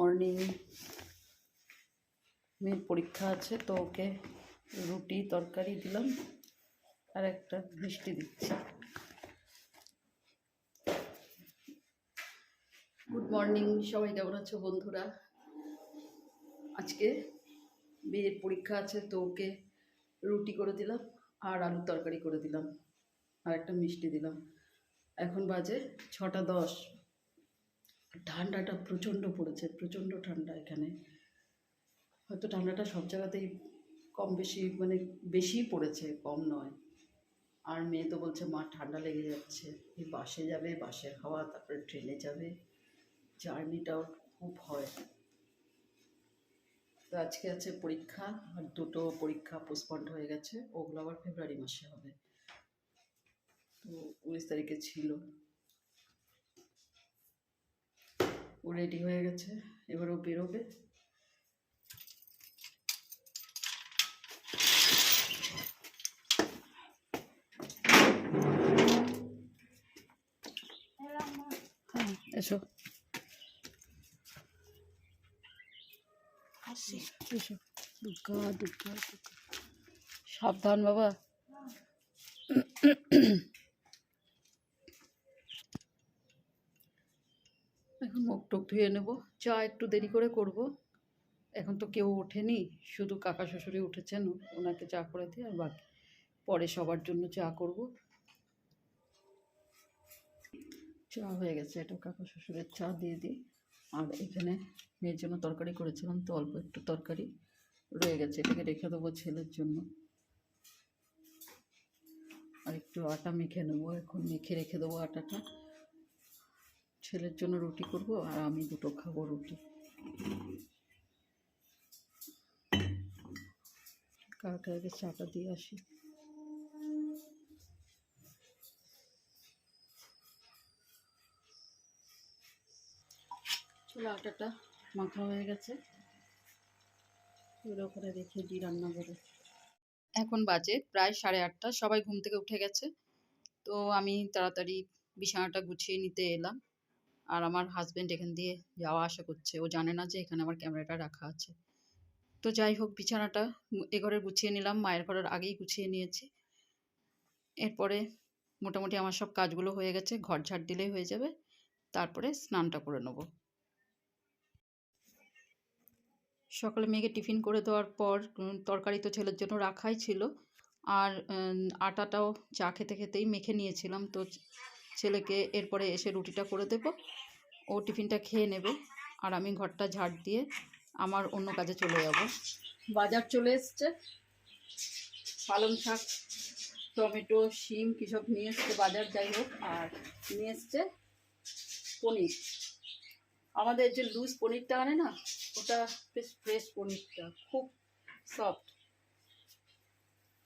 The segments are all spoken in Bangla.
মর্নিং মেয়ের পরীক্ষা আছে, তো ওকে রুটি, তরকারি দিলাম আর একটা মিষ্টি দিচ্ছি। গুড মর্নিং সবাই কেমন আছো বন্ধুরা? আজকে মেয়ের পরীক্ষা আছে, তো ওকে রুটি করে দিলাম আর আলুর তরকারি করে দিলাম আর একটা মিষ্টি দিলাম। এখন বাজে ছটা দশ। ঠান্ডাটা প্রচণ্ড পড়েছে, প্রচণ্ড ঠান্ডা এখানে। হয়তো ঠান্ডাটা সব জায়গাতেই কম বেশি মানে বেশিই পড়েছে, কম নয়। আর মেয়ে তো বলছে, মা, ঠান্ডা লেগে যাচ্ছে। এই বাসে যাবে, বাসের হাওয়া, তারপরে ট্রেনে যাবে। জার্নিটাও খুব হয়। তো আজকে আছে পরীক্ষা, আর দুটো পরীক্ষা পোস্টপন্ড হয়ে গেছে। ওগুলো আবার ফেব্রুয়ারি মাসে হবে। তো উনিশ তারিখে ছিল। ও রেডি হয়ে গেছে এবার ও বেরোবে। হ্যাঁ এসো। এসো। দুর্গা দুর্গা দুর্গা। সাবধান বাবা এখন মুখ টুক ধুয়ে নেব। চা একটু দেরি করে করব। এখন তো কেউ ওঠেনি, শুধু কাকা শ্বশুরি উঠেছেন, ওনাকে চা করে দিই আর বাকি। পরে সবার জন্য চা করব। চা হয়ে গেছে, এটা কাকা শ্বশুরের চা দিয়ে দিই। আর এখানে মেয়ের জন্য তরকারি করেছিলাম, তো অল্প একটু তরকারি রয়ে গেছে, এটাকে রেখে দেবো ছেলের জন্য। আর একটু আটা মেখে নেব, এখন মেখে রেখে দেবো আটাটা। ছেলের জন্য রুটি করব আর আমি দুটো খাব রুটি। কাকে আগে চাটা দিয়ে আসি। চলো আটাটা মাখা হয়ে গেছে। এবার ওখানে রেখে দিই রান্না করে এখন বাজে প্রায় সাড়ে আটটা, সবাই ঘুম থেকে উঠে গেছে। তো আমি তাড়াতাড়ি বিছানাটা গুছিয়ে নিতে এলাম। আর আমার হাজব্যান্ড এখান দিয়ে যাওয়া আসা করছে। ও জানে না যে এখানে আমার ক্যামেরাটা রাখা আছে। তো যাই হোক, বিছানাটা এ ঘরে গুছিয়ে নিলাম। মায়ের ঘরের আগেই গুছিয়ে নিয়েছি। এরপরে মোটামুটি আমার সব কাজগুলো হয়ে গেছে। ঘর ঝাড় দিলেই হয়ে যাবে। তারপরে স্নানটা করে নেব। সকালে মেয়েকে টিফিন করে দেওয়ার পর তরকারি তো ছেলের জন্য রাখাই ছিল। আর আটাটাও চা খেতে খেতেই মেখে নিয়েছিলাম। তো ছেলেকে এরপরে এসে রুটিটা করে দেব। ও টিফিনটা খেয়ে নেবে আর আমি ঘরটা ঝাড় দিয়ে আমার অন্য কাজে চলে যাব। বাজার চলে এসছে। পালং শাক, টমেটো, শিম কী সব নিয়ে এসছে বাজার, যাই হোক, আর নিয়ে এসছে পনির। আমাদের যে লুজ পনিরটা আনে না, ওটা বেশ ফ্রেশ পনিরটা, খুব সফট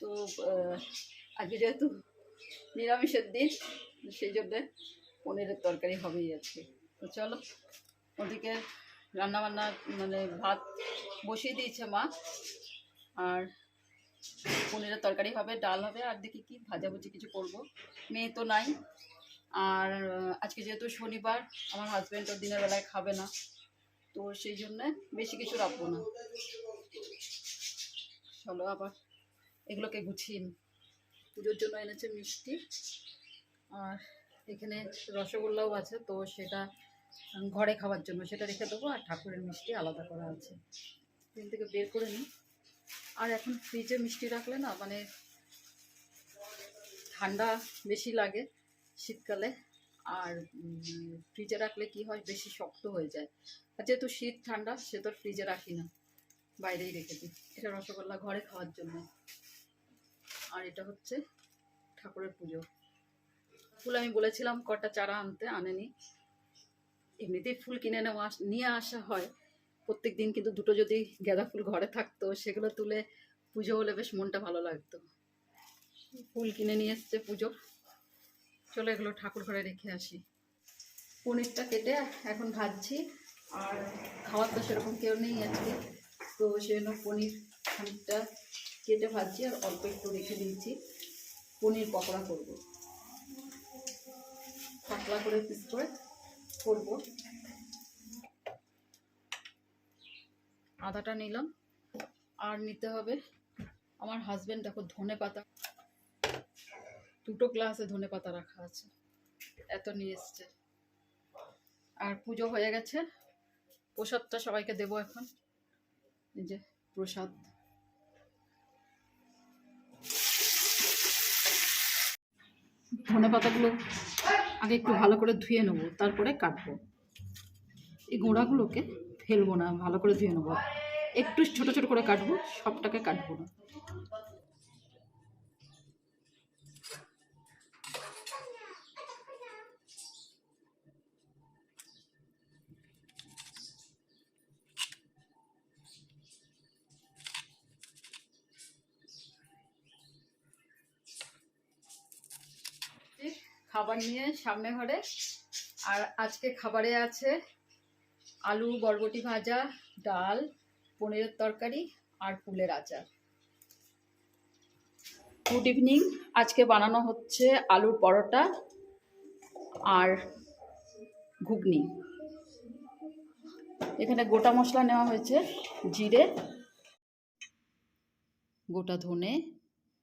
তো আজকে যেহেতু নিরামিষের দিন সেই জন্যে পনিরের তরকারি হবেই আছে তো চলো, ওদিকে রান্নাবান্না মানে ভাত বসিয়ে দিয়েছে মা। আর পনিরের তরকারি হবে, ডাল হবে, আর দেখি কি ভাজাভুজি কিছু করব। মেয়ে তো নাই। আর আজকে যেহেতু শনিবার, আমার হাজব্যান্ড তো দিনের বেলায় খাবে না। তো সেই জন্যে বেশি কিছু রাখব না। চলো আবার এগুলোকে গুছিয়ে পুজোর জন্য এনেছে মিষ্টি। এখানে রসগোল্লাও আছে, তো সেটা ঘরে খাওয়ার জন্য সেটা রেখে দেবো আর ঠাকুরের মিষ্টি আলাদা করা আছে। এখান থেকে বের করে নিই। আর এখন ফ্রিজে মিষ্টি রাখলে না মানে ঠান্ডা বেশি লাগে শীতকালে। আর ফ্রিজে রাখলে কি হয়, বেশি শক্ত হয়ে যায়। আর যেহেতু শীত ঠান্ডা, সে তো ফ্রিজে রাখি না। বাইরেই রেখে দিই। এটা রসগোল্লা ঘরে খাওয়ার জন্য। আর এটা হচ্ছে ঠাকুরের পুজো। ফুল আমি বলেছিলাম, কটা চারা আনতে, আনেনি। এমনিতেই ফুল কিনে নেওয়া নিয়ে আসা হয়। প্রত্যেক দিন কিন্তু দুটো যদি গাঁদা ফুল ঘরে থাকতো, সেগুলো তুলে পুজো হলে বেশ মনটা ভালো লাগতো। ফুল কিনে নিয়ে এসছে পুজো। চলে এগুলো ঠাকুর ঘরে রেখে আসি। পনিরটা কেটে এখন ভাজছি, আর খাওয়ার তো সেরকম কেউ নেই আজকে। তো সেজন্য পনির খানিকটা কেটে ভাজছি, আর অল্প একটু রেখে দিয়েছি। পনির পকোড়া করব। পাতলা করে পিস করে করব। আদাটা নিলাম। আর নিতে হবে আমার হাজবেন্ড দেখো, ধনে পাতা। দুটো গ্লাসে ধনে পাতা রাখা আছে। এত নিয়ে এসছে। আর পুজো হয়ে গেছে। প্রসাদটা সবাইকে দেবো এখন। যে প্রসাদ। ধনে পাতাগুলো আগে একটু ভালো করে ধুয়ে নেব, তারপরে কাটবো। এই গোড়াগুলোকে ফেলব না, ভালো করে ধুয়ে নেব। একটু ছোট ছোট করে কাটবো, সবটাকে কাটবো না। খাবার নিয়ে সামনে ঘরে। আর আজকে খাবারে আছে আলু, বরবটি ভাজা, ডাল, পনিরের তরকারি আর ফুলের আচার। গুড ইভিনিং আজকে বানানো হচ্ছে আলুর পরোটা আর ঘুগনি। এখানে গোটা মশলা নেওয়া হয়েছে, জিরে, গোটা ধনে,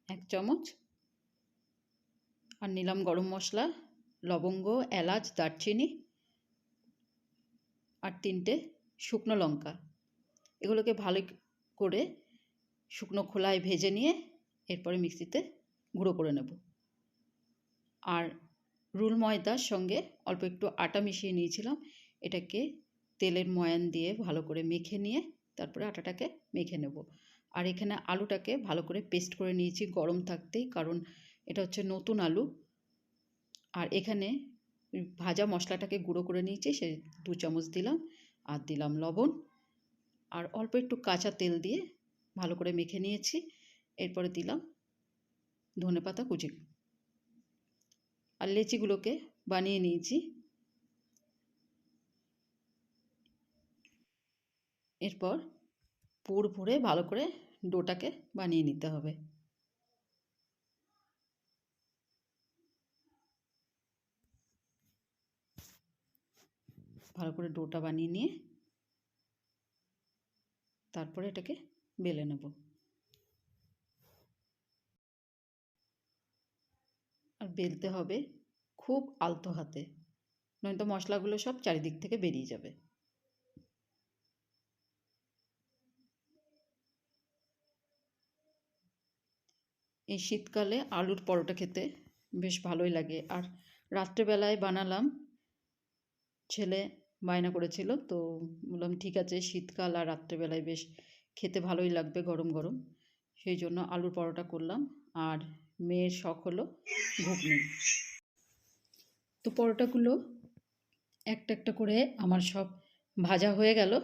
এক চামচ আর নিলাম গরম মশলা, লবঙ্গ, এলাচ, দারচিনি আর তিনটে শুকনো লঙ্কা। এগুলোকে ভালো করে শুকনো খোলায় ভেজে নিয়ে এরপরে মিক্সিতে গুঁড়ো করে নেব। আর রুল ময়দার সঙ্গে অল্প একটু আটা মিশিয়ে নিয়েছিলাম, এটাকে তেলের ময়ান দিয়ে ভালো করে মেখে নিয়ে তারপরে আটাটাকে মেখে নেব। আর এখানে আলুটাকে ভালো করে পেস্ট করে নিয়েছি, গরম থাকতেই, কারণ এটা হচ্ছে নতুন আলু। আর এখানে ভাজা মশলাটাকে গুঁড়ো করে নিয়েছি, সে দু চামচ দিলাম, আর দিলাম লবণ। আর অল্প একটু কাঁচা তেল দিয়ে ভালো করে মেখে নিয়েছি, এরপরে দিলাম ধনে পাতা কুচি। আর লেচিগুলোকে বানিয়ে নিয়েছি। এরপর পুর ভরে ভালো করে ডোটাকে বানিয়ে নিতে হবে। ভালো করে ডোটা বানিয়ে নিয়ে তারপরে এটাকে বেলে নেব। আর বেলতে হবে খুব আলতো হাতে, নয়তো মশলাগুলো সব চারিদিক থেকে বেরিয়ে যাবে। এই শীতকালে আলুর পরোটা খেতে বেশ ভালোই লাগে। আর রাত্রেবেলায় বানালাম ছেলে বায়না করেছিল। তো বললাম, ঠিক আছে, শীতকাল আর রাত্রেবেলায় বেশ খেতে ভালোই লাগবে গরম গরম। সেই জন্য আলুর পরোটা করলাম আর মেয়ের শখ হলো ঘুগনি। তো পরোটাগুলো একটা একটা করে আমার সব ভাজা হয়ে গেল।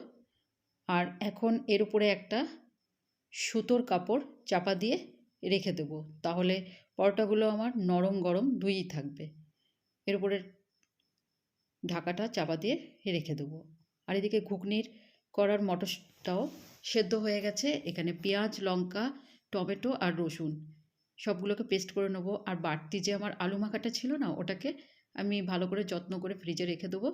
আর এখন এর উপরে একটা সুতোর কাপড় চাপা দিয়ে রেখে দেবো। তাহলে পরোটাগুলো আমার নরম গরম দুইই থাকবে। এর উপরে ঢাকাটা চাপা দিয়ে রেখে দেবো। আর এদিকে ঘুগনির করার মটরটাও সেদ্ধ হয়ে গেছে। এখানে পেঁয়াজ, লঙ্কা, টমেটো আর রসুন সবগুলোকে পেস্ট করে নেব। আর বাড়তি যে আমার আলু মাখাটা ছিল না, ওটাকে আমি ভালো করে যত্ন করে ফ্রিজে রেখে দেবো।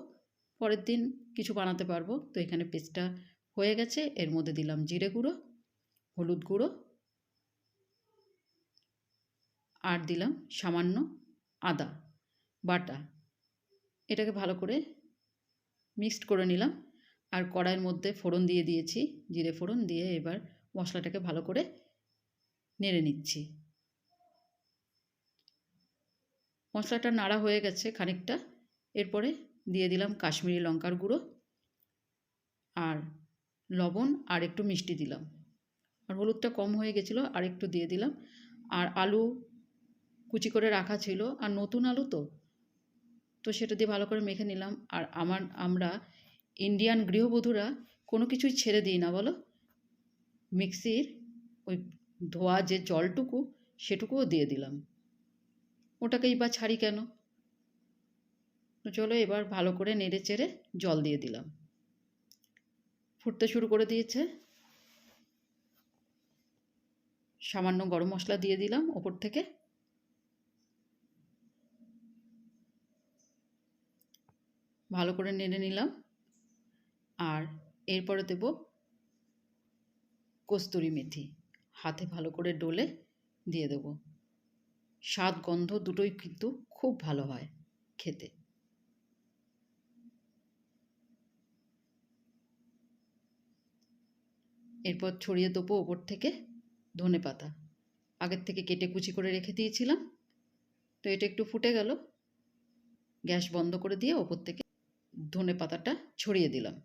পরের দিন কিছু বানাতে পারব। তো এখানে পেস্টটা হয়ে গেছে। এর মধ্যে দিলাম জিরে গুঁড়ো, হলুদ গুঁড়ো আর দিলাম সামান্য আদা বাটা। এটাকে ভালো করে মিক্সড করে নিলাম। আর কড়াইয়ের মধ্যে ফোড়ন দিয়ে দিয়েছি, জিরে ফোড়ন দিয়ে এবার মশলাটাকে ভালো করে নেড়ে নিচ্ছি। মশলাটা নাড়া হয়ে গেছে খানিকটা। এরপরে দিয়ে দিলাম কাশ্মীরি লঙ্কার গুঁড়ো আর লবণ আর একটু মিষ্টি দিলাম। আর হলুদটা কম হয়ে গেছিল আর একটু দিয়ে দিলাম। আর আলু কুচি করে রাখা ছিল। আর নতুন আলু তো তো সেটা দিয়ে ভালো করে মেখে নিলাম। আর আমার, আমরা ইন্ডিয়ান গৃহবধূরা কোনো কিছুই ছেড়ে দিই না, বলো? মিক্সির ওই ধোয়া যে জলটুকু, সেটুকুও দিয়ে দিলাম। ওটাকেই বা ছাড়ি কেন? তো চলো এবার ভালো করে নেড়ে চেড়ে জল দিয়ে দিলাম। ফুটতে শুরু করে দিয়েছে। সামান্য গরম মশলা দিয়ে দিলাম ওপর থেকে। ভালো করে নেড়ে নিলাম। আর এরপরে দেব কস্তুরি মেথি। হাতে ভালো করে ডলে দিয়ে দেবো। স্বাদ গন্ধ দুটোই কিন্তু খুব ভালো হয় খেতে। এরপর ছড়িয়ে দেবো ওপর থেকে ধনে পাতা। আগের থেকে কেটে কুচি করে রেখে দিয়েছিলাম। তো এটা একটু ফুটে গেল। গ্যাস বন্ধ করে দিয়ে ওপর থেকে ধনে পাতাটা ছড়িয়ে দিলাম।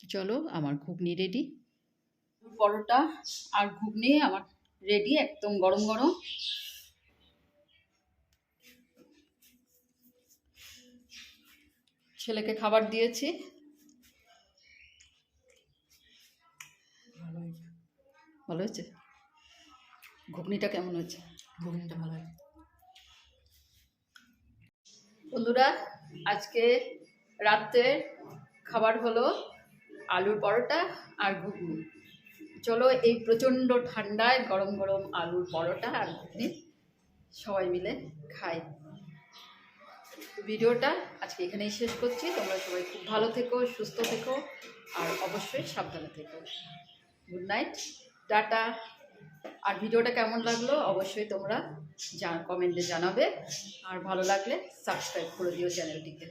চলো আমার ঘুগনি রেডি পরোটা আর ঘুগনি আমার রেডি একদম গরম গরম। ছেলেকে খাবার দিয়েছি। ভালো হয়েছে? ঘুগনিটা কেমন হয়েছে? ঘুগনিটা ভালো হয়েছে। বন্ধুরা, আজকে রাত্রে খাবার হলো আলুর পরোটা আর ঘুগনি। চলো এই প্রচণ্ড ঠান্ডায় গরম গরম আলুর পরোটা আর ঘুগনি সবাই মিলে খাই। ভিডিওটা আজকে এখানেই শেষ করছি। তোমরা সবাই খুব ভালো থেকো, সুস্থ থেকো আর অবশ্যই সাবধানে থেকো। Good night, tata. আর ভিডিওটা কেমন লাগল অবশ্যই তোমরা যা কমেন্টে জানাবে। আর ভালো লাগলে সাবস্ক্রাইব করে দিও চ্যানেলটিকে